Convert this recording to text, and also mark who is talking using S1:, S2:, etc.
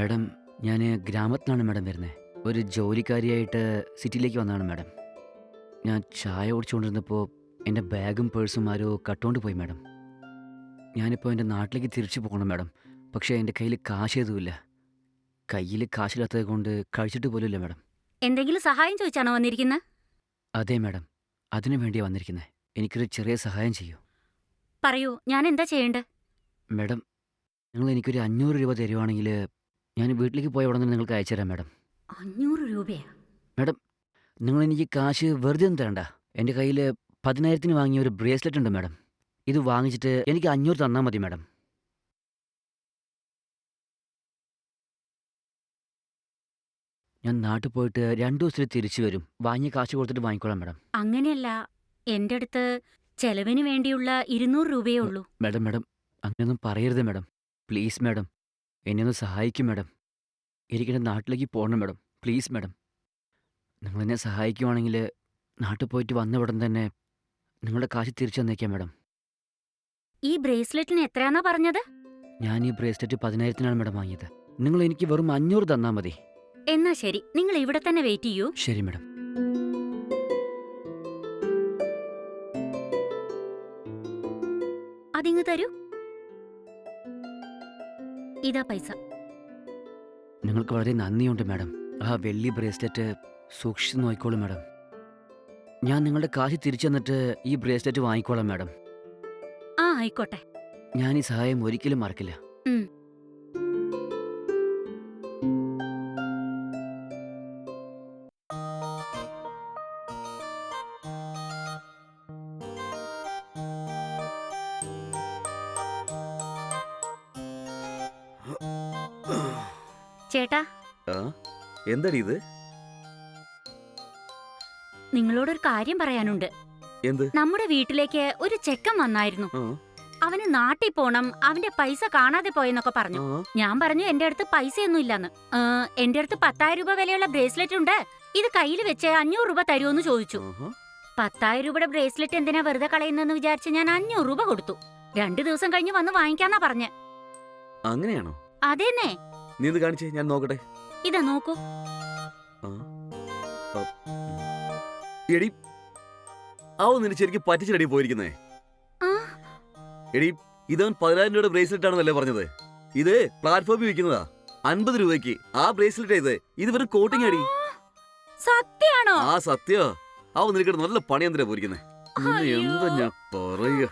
S1: Madam ഞാൻ ഗ്രാമത്തിലാണ് madam വരുന്നത് ഒരു ജോലിക്കാരിയായിട്ട് സിറ്റിയിലേക്ക് വന്നതാണ് മാഡം. ഞാൻ ചായ ഓടിച്ചുകൊണ്ടിരുന്നപ്പോൾ എന്റെ ബാഗും പേഴ്സും ആരോ കട്ടുകൊണ്ട് പോയി മാഡം. ഞാനിപ്പോൾ എന്റെ നാട്ടിലേക്ക് തിരിച്ചു പോകണം മാഡം. പക്ഷേ എന്റെ കയ്യിൽ കാശ് ഏതുമില്ല കയ്യിൽ കാശില്ലാത്തത് കൊണ്ട് കഴിച്ചിട്ട് പോലുമില്ല മാഡം.
S2: എന്തെങ്കിലും സഹായം ചോദിച്ചാണോ വന്നിരിക്കുന്നത്
S1: അതെ മാഡം. അതിനു വേണ്ടിയാണ് വന്നിരിക്കുന്നത് എനിക്കൊരു ചെറിയ സഹായം ചെയ്യൂ.
S2: പറയൂ ഞാൻ എന്താ ചെയ്യേണ്ടത്
S1: മാഡം നിങ്ങൾ എനിക്കൊരു അഞ്ഞൂറ് രൂപ തരുവാണെങ്കിൽ ഞാൻ വീട്ടിലേക്ക് പോയ ഉടനെ നിങ്ങൾക്ക് അയച്ചു തരാം മാഡം.
S2: അഞ്ഞൂറ് രൂപയാ?
S1: മാഡം നിങ്ങൾ എനിക്ക് കാശ് വെറുതെ ഒന്നും തരണ്ട. എന്റെ കയ്യിൽ പതിനായിരത്തിന് വാങ്ങിയ ഒരു ബ്രേസ്ലെറ്റ് ഉണ്ട് മാഡം. ഇത് വാങ്ങിച്ചിട്ട് എനിക്ക് അഞ്ഞൂറ് തന്നാൽ മതി മാഡം. ഞാൻ നാട്ടിൽ പോയിട്ട് രണ്ടു ദിവസത്തിൽ തിരിച്ചു വരും. വാങ്ങിയ കാശ് കൊടുത്തിട്ട് വാങ്ങിക്കോളാം മാഡം.
S2: അങ്ങനെയല്ല. എന്റെ അടുത്ത് ചെലവിന് വേണ്ടിയുള്ള ഇരുന്നൂറ് രൂപയേ ഉള്ളൂ.
S1: മാഡം മാഡം അങ്ങനെയൊന്നും പറയരുത് മാഡം. Please madam. എന്നെ ഒന്ന് സഹായിക്കും മാഡം. എനിക്കെന്റെ നാട്ടിലേക്ക് പോകണം മാഡം. Please madam. നിങ്ങളെന്നെ സഹായിക്കുവാണെങ്കിൽ നാട്ടിൽ പോയിട്ട് വന്ന ഉടൻ തന്നെ നിങ്ങളുടെ കാശ് തിരിച്ചു തന്നേക്കാം മാഡം.
S2: ഈ ബ്രേസ്ലെറ്റിന് എത്രയാന്നാ പറഞ്ഞത്?
S1: ഞാൻ ഈ ബ്രേസ്ലെറ്റ് പതിനായിരത്തിനാണ് മാഡം വാങ്ങിയത്. നിങ്ങൾ എനിക്ക് വെറും അഞ്ഞൂറ് തന്നാൽ മതി.
S2: എന്നാ ശരി. നിങ്ങൾ ഇവിടെ തന്നെ വെയിറ്റ് ചെയ്യൂ.
S1: ശരി മാഡം.
S2: അതിങ്ങ് തരൂ. ഇതാ പൈസ.
S1: നിങ്ങൾക്ക് വളരെ നന്ദിയുണ്ട് മാഡം. ആ വെള്ളി ബ്രേസ്ലെറ്റ് സൂക്ഷിച്ചു നോക്കിക്കോളൂ മാഡം. ഞാൻ നിങ്ങളുടെ കാശ് തിരിച്ചു തന്നിട്ട് ഈ ബ്രേസ്ലെറ്റ് വാങ്ങിക്കോളാം മാഡം.
S2: ആ ആയിക്കോട്ടെ.
S1: ഞാൻ ഈ സഹായം ഒരിക്കലും മറക്കില്ല.
S2: ചേട്ടാ?
S3: എന്തടി ഇത്?
S2: നിങ്ങളോടൊരു കാര്യം പറയാനുണ്ട്.
S3: എന്ത്?
S2: നമ്മുടെ വീട്ടിലേക്ക് ഒരു ചെക്കൻ വന്നായിരുന്നു. അവന് നാട്ടിൽ പോണം അവന്റെ പൈസ കാണാതെ പോയെന്നൊക്കെ പറഞ്ഞു. ഞാൻ പറഞ്ഞു എന്റെ അടുത്ത് പൈസയൊന്നും ഇല്ലെന്ന് എന്റെ അടുത്ത് പത്തായിരം രൂപ വിലയുള്ള ബ്രേസ്ലെറ്റ് ഉണ്ട്. ഇത് കയ്യിൽ വെച്ച് അഞ്ഞൂറ് രൂപ തരുമെന്ന് ചോദിച്ചു. പത്തായിരം രൂപയുടെ ബ്രേസ്ലെറ്റ് എന്തിനാ വെറുതെ കളയുന്നെന്ന് വിചാരിച്ച് ഞാൻ അഞ്ഞൂറ് രൂപ കൊടുത്തു. രണ്ടു ദിവസം കഴിഞ്ഞ് വന്ന് വാങ്ങിക്കാന്നാ പറഞ്ഞ്.
S3: അങ്ങനെയാണോ?
S2: അതേന്നെ.
S3: നീ ഇത് കാണിച്ചേ ഞാൻ നോക്കട്ടെ.
S2: ഇതാ നോക്കൂ.
S3: ആ, ആ, എടി അവ നിന്നെ ശരിക്കും പറ്റിച്ചിട്ടടി പോയിരിക്കുന്നേ.
S2: ആ.
S3: എടി ഇതവൻ പതിനായിരം രൂപയുടെ ബ്രേസ്ലെറ്റ് ആണെന്നല്ലേ പറഞ്ഞത്. ഇത് പ്ലാറ്റ്ഫോമിൽ വിൽക്കുന്നതാ. അൻപത് രൂപയ്ക്ക്. ആ ബ്രേസ്ലെറ്റ് ഇത് ഇത് വെറും കോട്ടിംഗ് അടി
S2: സത്യാണോ?
S3: ആ സത്യോ. അവ നിനക്ക് നല്ല പണി എന്തിനാ പോയിരിക്കുന്നേ നിന്നെ എന്താ ഞാൻ പറയുക?